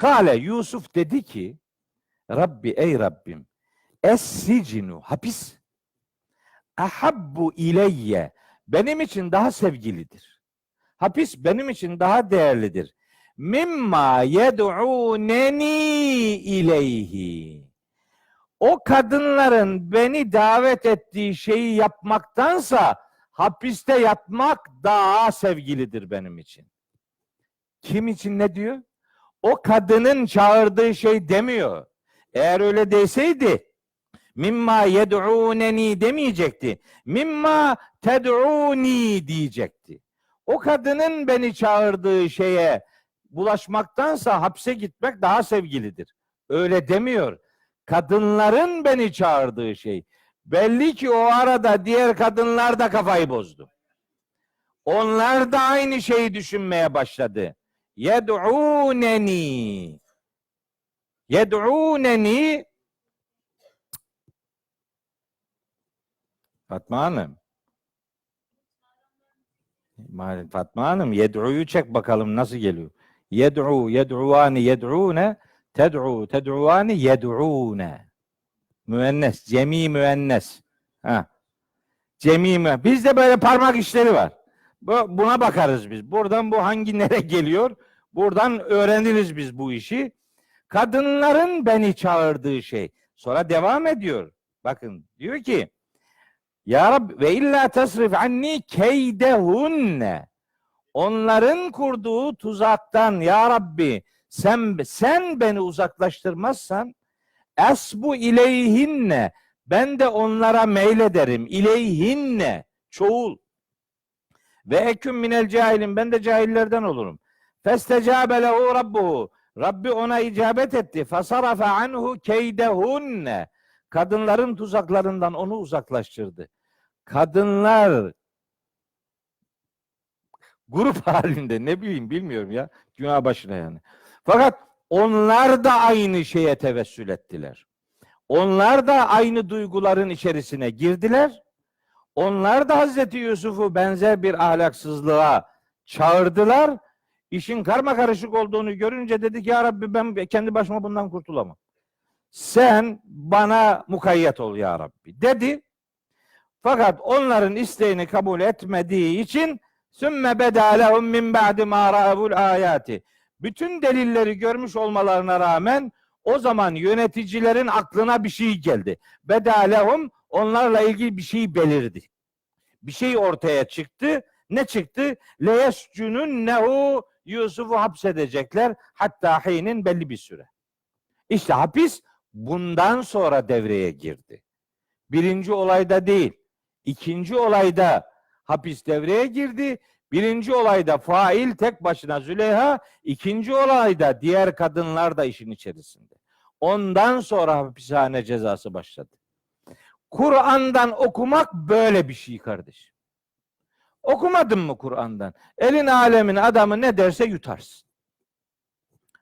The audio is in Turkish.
Kale Yusuf dedi ki Rabbi ey Rabbim es-sicinu hapis ahabbu ileyye benim için daha sevgilidir. Hapis benim için daha değerlidir. Mimma yed'uneni ileyhi. O kadınların beni davet ettiği şeyi yapmaktansa hapiste yatmak daha sevgilidir benim için. Kim için ne diyor? O kadının çağırdığı şey demiyor. Eğer öyle deseydi mimma yed'uneni demeyecekti. Mimma ted'uni diyecekti. O kadının beni çağırdığı şeye bulaşmaktansa hapse gitmek daha sevgilidir. Öyle demiyor. Kadınların beni çağırdığı şey. Belli ki o arada diğer kadınlar da kafayı bozdu. Onlar da aynı şeyi düşünmeye başladı. Yed'uneni. Yed'uneni Fatma Hanım. Ma- Fatma Hanım yed'uyu çek bakalım nasıl geliyor. Yed'u, yed'uvani, yed'une, ted'u, ted'uvani, yed'une. Müennes, cemi müennes. Ha. Cemi Bizde böyle parmak işleri var. Bu- Buna bakarız biz. Buradan bu hangi nere geliyor? Buradan öğreniriz biz bu işi. Kadınların beni çağırdığı şey. Sonra devam ediyor. Bakın diyor ki Ya Rab ve illa tasrif anni keydehunne. Onların kurduğu tuzaktan ya Rabbi sen sen beni uzaklaştırmazsan esbu ileyhinne ben de onlara meylederim. İleyhinne çoğul. Ve eküm minel cahilin ben de cahillerden olurum. Festecabe lehu rabbuhu. Rabbi ona icabet etti. Fasarafe anhu keydehunne. Kadınların tuzaklarından onu uzaklaştırdı. Kadınlar grup halinde ne bileyim bilmiyorum ya. Günah başına yani. Fakat onlar da aynı şeye tevessül ettiler. Onlar da aynı duyguların içerisine girdiler. Onlar da Hazreti Yusuf'u benzer bir ahlaksızlığa çağırdılar. İşin karma karışık olduğunu görünce dedi ki ya Rabbi ben kendi başıma bundan kurtulamam. Sen bana mukayyet ol ya Rabbi dedi. Fakat onların isteğini kabul etmediği için sümme beda lehum min ba'di ma ra'abul ayati. Bütün delilleri görmüş olmalarına rağmen o zaman yöneticilerin aklına bir şey geldi. Beda lehum onlarla ilgili bir şey belirdi. Bir şey ortaya çıktı. Ne çıktı? Leyescünün nehu Yusuf'u hapsedecekler hatta hinin belli bir süre. İşte hapis bundan sonra devreye girdi. Birinci olayda değil. ikinci olayda hapis devreye girdi. Birinci olayda fail tek başına Züleyha, ikinci olayda diğer kadınlar da işin içerisinde. Ondan sonra hapishane cezası başladı. Kur'an'dan okumak böyle bir şey kardeş. Okumadın mı Kur'an'dan? Elin alemin adamı ne derse yutarsın.